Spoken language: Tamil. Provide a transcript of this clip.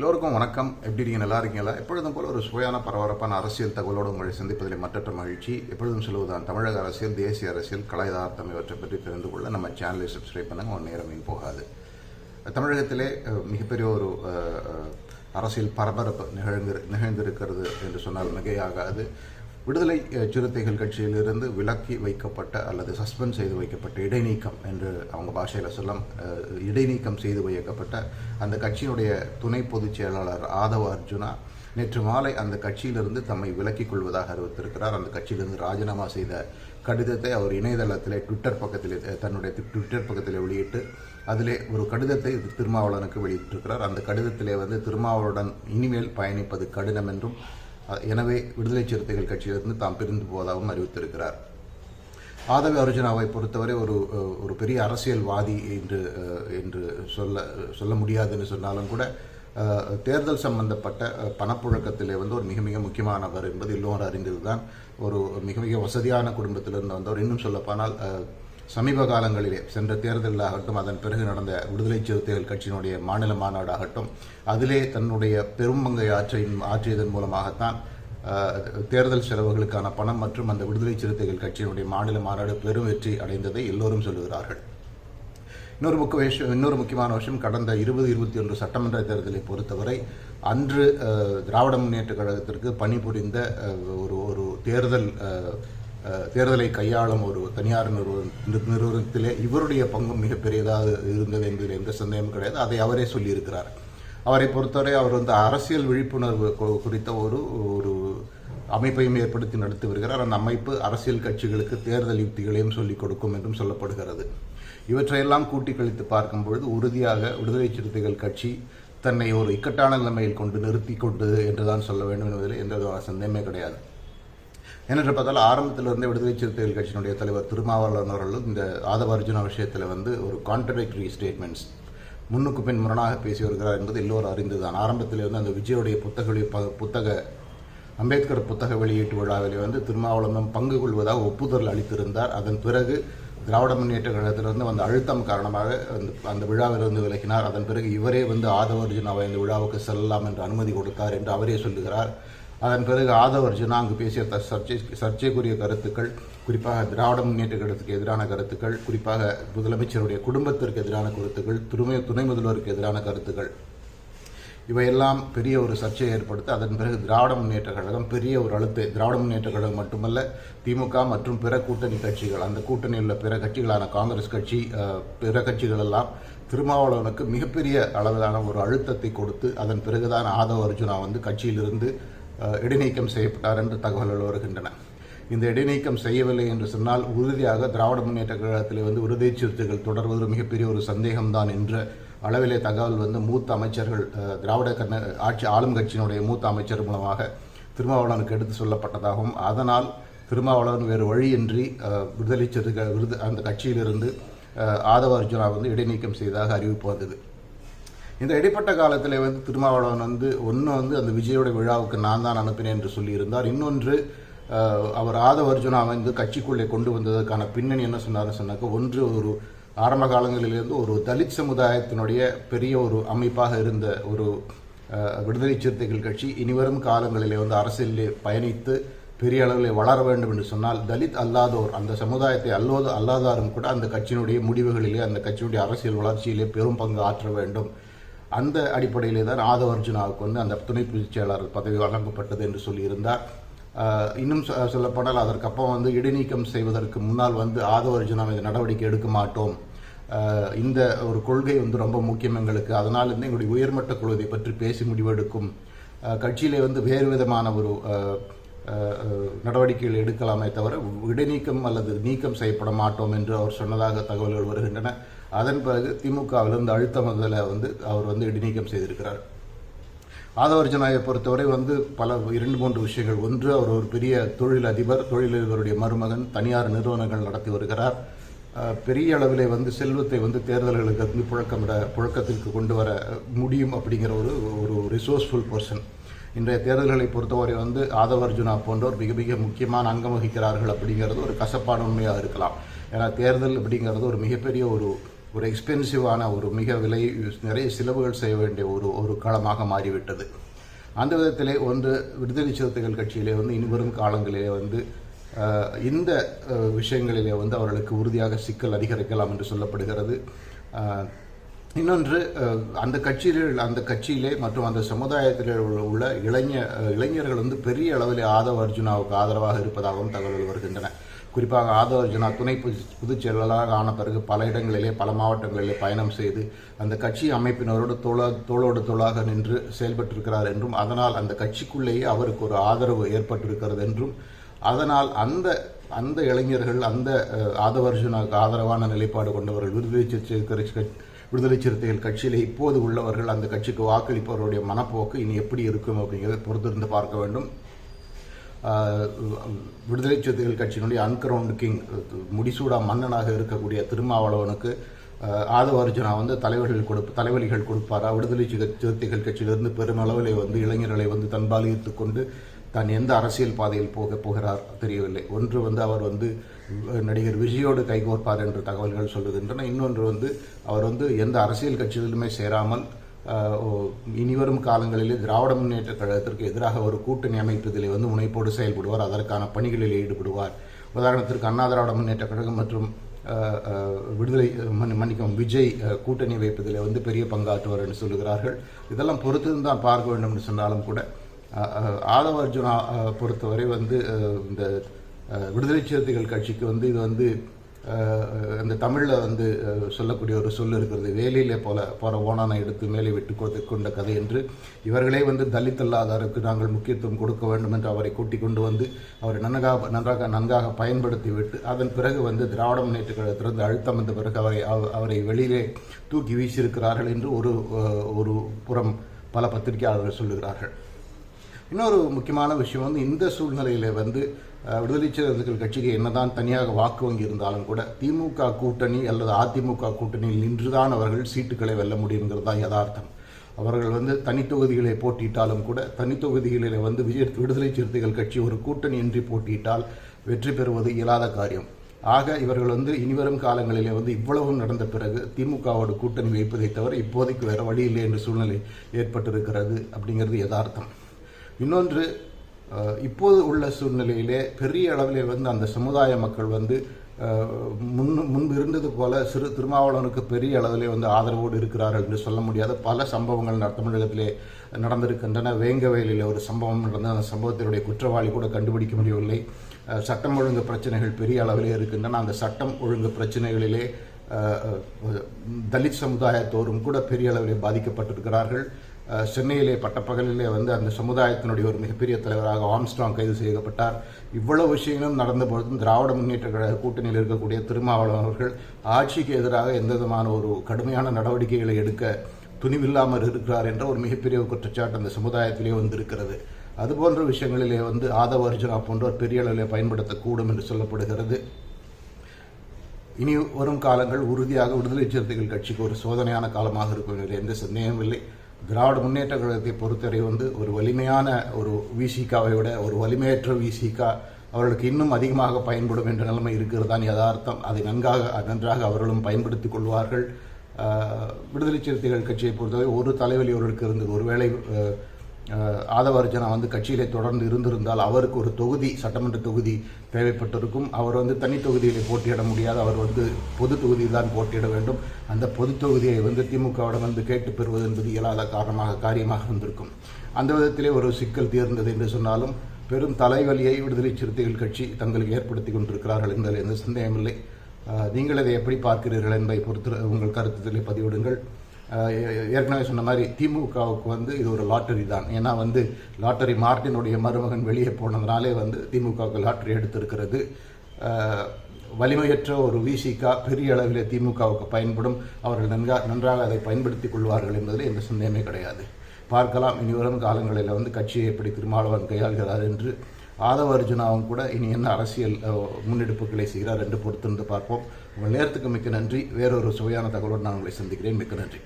எல்லோருக்கும் வணக்கம். எப்படி இருக்கீங்க? நல்லா இருக்கீங்களா? எப்பொழுதும் போல ஒரு சுவையான பரபரப்பான அரசியல் தகவலோடு உங்களை சந்திப்பதில் மற்றற்ற மகிழ்ச்சி. எப்பொழுதும் சொல்லுவதுதான் தமிழக அரசியல் தேசிய அரசியல் கலாயதார்த்தம் இவற்றை பற்றி தெரிந்து கொள்ள நம்ம சேனலை சப்ஸ்கிரைப் பண்ணுங்க ஒரு நேரம் போகாது. தமிழகத்திலே மிகப்பெரிய ஒரு அரசியல் பரபரப்பு நிகழ்ந்து நிகழ்ந்திருக்கிறது என்று சொன்னால் மிகையாகாது. விடுதலை சிறுத்தைகள் கட்சியிலிருந்து விலக்கி வைக்கப்பட்ட அல்லது சஸ்பெண்ட் செய்து வைக்கப்பட்ட இடைநீக்கம் என்று அவங்க பாஷையில் சொல்லம் இடைநீக்கம் செய்து வைக்கப்பட்ட அந்த கட்சியினுடைய துணை பொதுச் செயலாளர் ஆதவ அர்ஜுனா நேற்று மாலை அந்த கட்சியிலிருந்து தம்மை விலக்கிக் கொள்வதாக அறிவித்திருக்கிறார். அந்த கட்சியிலிருந்து ராஜினாமா செய்த கடிதத்தை அவர் இணையதளத்திலே ட்விட்டர் பக்கத்திலே தன்னுடைய ட்விட்டர் பக்கத்தில் வெளியிட்டு அதிலே ஒரு கடிதத்தை திருமாவளவனுக்கு வெளியிட்டிருக்கிறார். அந்த கடிதத்திலே வந்து திருமாவளுடன் இனிமேல் பயணிப்பது கடினம் என்றும் எனவே விடுதலை சிறுத்தைகள் கட்சியிலிருந்து தாம் பிரிந்து போவதாகவும் அறிவித்திருக்கிறார். ஆதவ அர்ஜுனாவை பொறுத்தவரை ஒரு ஒரு பெரிய அரசியல்வாதி என்று என்று சொல்ல சொல்ல முடியாதுன்னு சொன்னாலும் கூட தேர்தல் சம்பந்தப்பட்ட பணப்புழக்கத்திலே வந்து ஒரு மிக மிக முக்கியமானவர் என்பது எல்லோரும் அறிந்ததுதான். ஒரு மிக மிக வசதியான குடும்பத்திலிருந்து வந்தவர். இன்னும் சொல்லப்போனால் சமீப காலங்களிலே சென்ற தேர்தலாகட்டும் அதன் பிறகு நடந்த விடுதலை சிறுத்தைகள் கட்சியினுடைய மாநில மாநாடாகட்டும் அதிலே தன்னுடைய பெரும் பங்கை ஆற்றின் ஆற்றியதன் மூலமாகத்தான் தேர்தல் செலவுகளுக்கான பணம் மற்றும் அந்த விடுதலை சிறுத்தைகள் கட்சியினுடைய மாநில மாநாடு பெரும் வெற்றி அடைந்ததை எல்லோரும் சொல்லுகிறார்கள். இன்னொரு முக்கிய விஷயம் இன்னொரு முக்கியமான விஷயம் கடந்த இருபது இருபத்தி ஒன்று சட்டமன்ற தேர்தலை பொறுத்தவரை அன்று அஹ், திராவிட முன்னேற்ற கழகத்திற்கு பணிபுரிந்த அஹ், ஒரு ஒரு தேர்தல் அஹ், தேர்தலை கையாளும் ஒரு தனியார் நிறுவனம் நிறுவனத்திலே இவருடைய பங்கும் மிகப்பெரியதாக இருந்தது என்பதில் எந்த சந்தேகமும் கிடையாது. அதை அவரே சொல்லியிருக்கிறார். அவரை பொறுத்தவரை அவர் வந்து அரசியல் விழிப்புணர்வு குறித்த ஒரு ஒரு அமைப்பையும் ஏற்படுத்தி நடத்தி வருகிறார். அந்த அமைப்பு அரசியல் கட்சிகளுக்கு தேர்தல் யுக்திகளையும் சொல்லிக் கொடுக்கும் என்றும் சொல்லப்படுகிறது. இவற்றையெல்லாம் கூட்டி கழித்து பார்க்கும் பொழுது உறுதியாக விடுதலை சிறுத்தைகள் கட்சி தன்னை ஒரு இக்கட்டான நிலைமையில் கொண்டு நிறுத்தி கொண்டது என்றுதான் சொல்ல வேண்டும் என்பதில் எந்த விதமான சந்தேகமே கிடையாது. ஏனென்று பார்த்தால் ஆரம்பத்திலிருந்தே விடுதலை சிறுத்தைகள் கட்சியினுடைய தலைவர் திருமாவளவன் அவர்களும் இந்த ஆதவ அர்ஜுனா விஷயத்தில் வந்து ஒரு கான்ட்ரடிக்டரி ஸ்டேட்மெண்ட்ஸ் முன்னுக்கு பின் முரணாக பேசி வருகிறார் என்பது எல்லோரும் அறிந்துதான். ஆரம்பத்திலிருந்து அந்த விஜயோடைய புத்தக ப- புத்தக அம்பேத்கர் புத்தக வெளியீட்டு விழாவில் வந்து திருமாவளவன் பங்கு கொள்வதாக ஒப்புதல் அளித்திருந்தார். அதன் பிறகு திராவிட முன்னேற்ற கழகத்திலிருந்து வந்த அழுத்தம் காரணமாக அந்த அந்த விழாவிலிருந்து விலகினார். அதன் பிறகு இவரே வந்து ஆதவர்ஜுன் அவர் இந்த விழாவுக்கு செல்லலாம் என்று அனுமதி கொடுத்தார் என்று அவரே சொல்லுகிறார். அதன் பிறகு ஆதவ அர்ஜுனா அங்கு பேசிய த- சர்ச்சை சர்ச்சைக்குரிய கருத்துக்கள் குறிப்பாக திராவிட முன்னேற்ற கழகத்துக்கு எதிரான கருத்துக்கள் குறிப்பாக முதலமைச்சருடைய குடும்பத்திற்கு எதிரான கருத்துக்கள் துணை துணை முதல்வருக்கு எதிரான கருத்துக்கள். இவையெல்லாம் பெரிய ஒரு சர்ச்சையை ஏற்படுத்த அதன் பிறகு திராவிட முன்னேற்ற கழகம் பெரிய ஒரு அழுத்த. திராவிட முன்னேற்ற கழகம் மட்டுமல்ல திமுக மற்றும் பிற கூட்டணி கட்சிகள் அந்த கூட்டணியில் உள்ள பிற கட்சிகளான காங்கிரஸ் கட்சி பிற கட்சிகள் எல்லாம் திருமாவளவனுக்கு மிகப்பெரிய அளவிலான ஒரு அழுத்தத்தை கொடுத்து அதன் பிறகுதான் ஆதவ அர்ஜுனா வந்து கட்சியிலிருந்து இடைநீக்கம் செய்யப்பட்டார் என்று தகவல்கள் வருகின்றன. இந்த இடைநீக்கம் செய்யவில்லை என்று சொன்னால் உறுதியாக திராவிட முன்னேற்ற கழகத்தில் வந்து விடுதலை சிறுத்தைகள் தொடர்வது மிகப்பெரிய ஒரு சந்தேகம்தான் என்ற அளவிலே தகவல் வந்து மூத்த அமைச்சர்கள் திராவிட கண்ண ஆட்சி ஆளும் கட்சியினுடைய மூத்த அமைச்சர் மூலமாக திருமாவளவனுக்கு எடுத்து சொல்லப்பட்டதாகவும் அதனால் திருமாவளவன் வேறு வழியின்றி விடுதலை சிறுத்தைகள் விருது அந்த கட்சியிலிருந்து ஆதவ அர்ஜுனா வந்து இடைநீக்கம் செய்ததாக அறிவிப்பு வந்தது. இந்த இடைப்பட்ட காலத்தில் வந்து திருமாவளவன் வந்து ஒன்று வந்து அந்த விஜயோட விழாவுக்கு நான் தான் அனுப்பினேன் என்று சொல்லியிருந்தார். இன்னொன்று அவர் ஆதவ அர்ஜுனா வந்து கட்சிக்குள்ளே கொண்டு வந்ததற்கான பின்னணி என்ன சொன்னார்னு சொன்னாக்க ஒன்று ஒரு ஆரம்ப காலங்களிலிருந்து ஒரு தலித் சமுதாயத்தினுடைய பெரிய ஒரு அமைப்பாக இருந்த ஒரு விடுதலை சிறுத்தைகள் கட்சி இனிவரும் காலங்களிலே வந்து அரசியலிலே பயணித்து பெரிய அளவில் வளர வேண்டும் என்று சொன்னால் தலித் அல்லாதோர் அந்த சமுதாயத்தை அல்லோது அல்லாதாரும் கூட அந்த கட்சியினுடைய முடிவுகளிலே அந்த கட்சியினுடைய அரசியல் வளர்ச்சியிலே பெரும் பங்கு ஆற்ற வேண்டும். அந்த அடிப்படையிலே தான் ஆதவர்ஜுனாவுக்கு வந்து அந்த துணை பொதுச் செயலாளர் பதவி வழங்கப்பட்டது என்று சொல்லியிருந்தார். இன்னும் சொ- சொல்லப்போனால் அதற்கப்புறம் வந்து இடைநீக்கம் செய்வதற்கு முன்னால் வந்து ஆதவர்ஜுனா மீது நடவடிக்கை எடுக்க மாட்டோம். இந்த ஒரு கொள்கை வந்து ரொம்ப முக்கியம் எங்களுக்கு. அதனால் வந்து எங்களுடைய உயர்மட்ட குழு இதை பற்றி பேசி முடிவெடுக்கும் கட்சியிலே வந்து வேறு விதமான ஒரு நடவடிக்கைகள் எடுக்கலாமே தவிர இடைநீக்கம் அல்லது நீக்கம் செய்யப்பட மாட்டோம் என்று அவர் சொன்னதாக தகவல்கள் வருகின்றன. அதன் பிறகு திமுகவிலிருந்து அழுத்தம் வந்ததில் வந்து அவர் வந்து இடைநீக்கம் செய்திருக்கிறார். ஆதவர்ஜனாயை பொறுத்தவரை வந்து பல இரண்டு மூன்று விஷயங்கள். ஒன்று அவர் ஒரு பெரிய தொழில் அதிபர் தொழிலதிபருடைய மருமகன் தனியார் நிறுவனங்கள் நடத்தி வருகிறார். பெரிய அளவிலே வந்து செல்வத்தை வந்து தேர்தல்களுக்கு வந்து புழக்கமிட புழக்கத்திற்கு கொண்டு வர முடியும் அப்படிங்கிற ஒரு ஒரு ரிசோர்ஸ்ஃபுல் பர்சன் இன்றைய தேர்தல்களை பொறுத்தவரை வந்து ஆதவர்ஜுனா போன்றோர் மிக மிக முக்கியமான அங்கம் வகிக்கிறார்கள் அப்படிங்கிறது ஒரு கசப்பான உண்மையாக இருக்கலாம். ஏன்னா தேர்தல் அப்படிங்கிறது ஒரு மிகப்பெரிய ஒரு ஒரு எக்ஸ்பென்சிவான ஒரு மிக விலை நிறைய செலவுகள் செய்ய வேண்டிய ஒரு ஒரு களமாக மாறிவிட்டது. அந்த விதத்திலே ஒன்று விடுதலை சிறுத்தைகள் கட்சியிலே வந்து இனிவரும் காலங்களிலே வந்து இந்த விஷயங்களிலே வந்து அவர்களுக்கு உறுதியாக சிக்கல் அதிகரிக்கலாம் என்று சொல்லப்படுகிறது. இன்னொன்று அந்த கட்சியில் அந்த கட்சியிலே மற்றும் அந்த சமுதாயத்தில் உள்ள- இளைஞ இளைஞர்கள் வந்து பெரிய அளவில் ஆதவ அர்ஜுனாவுக்கு ஆதரவாக இருப்பதாகவும் தகவல்கள் வருகின்றன. குறிப்பாக ஆதவ துணை பொது- பொதுச் செயலாளராக ஆன பிறகு பல இடங்களிலே பல மாவட்டங்களிலே பயணம் செய்து அந்த கட்சி அமைப்பினரோடு தோள தோளோடு தோளாக நின்று செயல்பட்டிருக்கிறார் என்றும் அதனால் அந்த கட்சிக்குள்ளேயே அவருக்கு ஒரு ஆதரவு ஏற்பட்டிருக்கிறது என்றும் அதனால் அந்த அந்த இளைஞர்கள் அந்த ஆதவர்ஜுனாவுக்கு ஆதரவான நிலைப்பாடு கொண்டவர்கள் விடுதலை சிறுத்தை விடுதலை சிறுத்தைகள் கட்சியிலே இப்போது உள்ளவர்கள் அந்த கட்சிக்கு வாக்களிப்பவருடைய மனப்போக்கு இனி எப்படி இருக்கும் அப்படிங்கிறத பொறுத்திருந்து பார்க்க வேண்டும். விடுதலை சிறுத்தைகள் கட்சியினுடைய அன்கிரவுண்ட் கிங் முடிசூடா மன்னனாக இருக்கக்கூடிய திருமாவளவனுக்கு ஆதவ அர்ஜுனா வந்து தலைவர்கள் கொடுப்பு தலைவலிகள் கொடுப்பாரா? விடுதலை சிறுத்தைகள் கட்சியிலிருந்து பெருமளவிலே வந்து இளைஞர்களை வந்து தன்பால் ஈர்த்து கொண்டு தான் எந்த அரசியல் பாதையில் போக போகிறார் தெரியவில்லை. ஒன்று வந்து அவர் வந்து நடிகர் விஜயோடு கைகோர்ப்பார் என்று தகவல்கள் சொல்லுகின்றன. இன்னொன்று வந்து அவர் வந்து எந்த அரசியல் கட்சியிலுமே சேராமல் இனிவரும் காலங்களிலே திராவிட முன்னேற்ற கழகத்திற்கு எதிராக ஒரு கூட்டணி அமைப்பதிலே வந்து முனைப்போடு செயல்படுவார். அதற்கான பணிகளில் ஈடுபடுவார். உதாரணத்திற்கு அண்ணா திராவிட முன்னேற்ற கழகம் மற்றும் விடுதலை மன்னிக்கும் மன்னிக்கவும் விஜய் கூட்டணி வைப்பதில் வந்து பெரிய பங்காற்றுவார் என்று சொல்லுகிறார்கள். இதெல்லாம் பொறுத்து தான் பார்க்க வேண்டும் என்று சொன்னாலும் கூட ஆதவ அர்ஜுனா பொறுத்தவரை வந்து இந்த விடுதலை சிறுத்தைகள் கட்சிக்கு வந்து இது வந்து இந்த தமிழில் வந்து சொல்லக்கூடிய ஒரு சொல் இருக்கிறது வேலியிலே போல போகிற ஓனானை எடுத்து மேலே விட்டு கொண்ட கதை என்று. இவர்களே வந்து தலித் அல்லாதாருக்கு நாங்கள் முக்கியத்துவம் கொடுக்க வேண்டும் என்று அவரை கூட்டிக் கொண்டு வந்து அவரை நன்றாக நன்றாக நன்றாக பயன்படுத்தி விட்டு அதன் பிறகு வந்து திராவிட முன்னேற்ற கழகத்திலிருந்து அழுத்தம் வந்த பிறகு அவரை அவ- அவரை வெளியிலே தூக்கி வீசியிருக்கிறார்கள் என்று ஒரு ஒரு புறம் பல பத்திரிகையாளர்கள் சொல்லுகிறார்கள். இன்னொரு முக்கியமான விஷயம் வந்து இந்த சூழ்நிலையில வந்து விடுதலை சிறுத்தைகள் கட்சிக்கு என்னதான் தனியாக வாக்கு வங்கி இருந்தாலும் கூட திமுக கூட்டணி அல்லது அதிமுக கூட்டணியில் நின்றுதான் அவர்கள் சீட்டுகளை வெல்ல முடியுங்கிறது தான் யதார்த்தம். அவர்கள் வந்து தனித்தொகுதிகளை போட்டியிட்டாலும் கூட தனித்தொகுதிகளில் வந்து விஜய் விடுதலை சிறுத்தைகள் கட்சி ஒரு கூட்டணி இன்றி போட்டியிட்டால் வெற்றி பெறுவது இயலாத காரியம். ஆக இவர்கள் வந்து இனிவரும் காலங்களிலே வந்து இவ்வளவும் நடந்த பிறகு திமுகவோட கூட்டணி வைப்பதை தவிர இப்போதைக்கு வேற வழி இல்லை என்ற சூழ்நிலை ஏற்பட்டிருக்கிறது அப்படிங்கிறது யதார்த்தம். இன்னொன்று இப்போது உள்ள சூழ்நிலையிலே பெரிய அளவிலே வந்து அந்த சமுதாய மக்கள் வந்து முன் முன்பு இருந்தது போல சிறு திருமாவளவனுக்கு பெரிய அளவிலே வந்து ஆதரவோடு இருக்கிறார்கள் என்று சொல்ல முடியாத. பல சம்பவங்கள் தமிழகத்திலே நடந்திருக்கின்றன. வேங்கவேலில் ஒரு சம்பவம் நடந்த அந்த சம்பவத்தினுடைய குற்றவாளி கூட கண்டுபிடிக்க முடியவில்லை. சட்டம் ஒழுங்கு பிரச்சனைகள் பெரிய அளவிலே இருக்கின்றன. அந்த சட்டம் ஒழுங்கு பிரச்சனைகளிலே தலித் சமுதாயத்தோரும் கூட பெரிய அளவிலே பாதிக்கப்பட்டிருக்கிறார்கள். சென்னையிலே பட்டப்பகலிலே வந்து அந்த சமுதாயத்தினுடைய ஒரு மிகப்பெரிய தலைவராக ஆம்ஸ்ட்ராங் கைது செய்யப்பட்டார். இவ்வளவு விஷயங்களும் நடந்த பொழுதும் திராவிட முன்னேற்ற கழக கூட்டணியில் இருக்கக்கூடிய திருமாவளவன் அவர்கள் ஆட்சிக்கு எதிராக எந்த விதமான ஒரு கடுமையான நடவடிக்கைகளை எடுக்க துணிவில்லாமல் இருக்கிறார் என்ற ஒரு மிகப்பெரிய குற்றச்சாட்டு அந்த சமுதாயத்திலே வந்திருக்கிறது. அதுபோன்ற விஷயங்களிலே வந்து ஆதவ அர்ஜுனா போன்றோர் பெரிய அளவிலே பயன்படுத்தக்கூடும் என்று சொல்லப்படுகிறது. இனி வரும் காலங்கள் உறுதியாக விடுதலை சிறுத்தைகள் கட்சிக்கு ஒரு சோதனையான காலமாக இருக்கும் என்பதில் எந்த சந்தேகமும் இல்லை. திராவிட முன்னேற்ற கழகத்தை பொறுத்தவரை வந்து ஒரு வலிமையான ஒரு விசிகாவை விட ஒரு வலிமையற்ற விசிகா அவர்களுக்கு இன்னும் அதிகமாக பயன்படும் என்ற நிலைமை இருக்கிறதான் யதார்த்தம். அதை நன்காக நன்றாக அவர்களும் பயன்படுத்திக் கொள்வார்கள். விடுதலை சிறுத்தைகள் கட்சியை பொறுத்தவரை ஒரு தலைவலி அவர்களுக்கு இருந்தது. ஒருவேளை ஆதவர்ஜனா வந்து கட்சியிலே தொடர்ந்து இருந்திருந்தால் அவருக்கு ஒரு தொகுதி சட்டமன்ற தொகுதி தேவைப்பட்டிருக்கும். அவர் வந்து தனி தொகுதியிலே போட்டியிட முடியாது. அவர் வந்து பொது தொகுதியில் தான் போட்டியிட வேண்டும். அந்த பொது தொகுதியை வந்து திமுகவிடம் வந்து கேட்டு பெறுவது என்பது இயலாத காரணமாக காரியமாக இருந்திருக்கும். அந்த விதத்திலே ஒரு சிக்கல் தீர்ந்தது என்று சொன்னாலும் பெரும் தலைவலியை விடுதலை சிறுத்தைகள் கட்சி தங்களுக்கு ஏற்படுத்தி கொண்டிருக்கிறார்கள் என்பதில் எந்த சந்தேகமில்லை. நீங்கள் அதை எப்படி பார்க்கிறீர்கள் என்பதை பொறுத்து உங்கள் கருத்துக்களை பதிவிடுங்கள். ஏற்கனவே சொன்ன மாதிரி திமுகவுக்கு வந்து இது ஒரு லாட்டரி தான். ஏன்னா வந்து லாட்டரி மார்ட்டினுடைய மருமகன் வெளியே போனதுனாலே வந்து திமுகவுக்கு லாட்டரி எடுத்திருக்கிறது. வலிமையற்ற ஒரு விசிகா பெரிய அளவில் திமுகவுக்கு பயன்படும். அவர்கள் நன்கா நன்றாக அதை பயன்படுத்திக் கொள்வார்கள் என்பதில் எந்த சந்தேகமே கிடையாது. பார்க்கலாம். இனி வரும் காலங்களில் வந்து கட்சியை எப்படி திருமாவளவன் கையாள்கிறார் என்று ஆதவ அர்ஜுனாவும் கூட இனி என்ன அரசியல் முன்னெடுப்புகளை செய்கிறார் என்று பொறுத்திருந்து பார்ப்போம். உங்கள் நேரத்துக்கு மிக்க நன்றி. வேறொரு சுவையான தகவலோடு நான் உங்களை சந்திக்கிறேன். மிக்க நன்றி.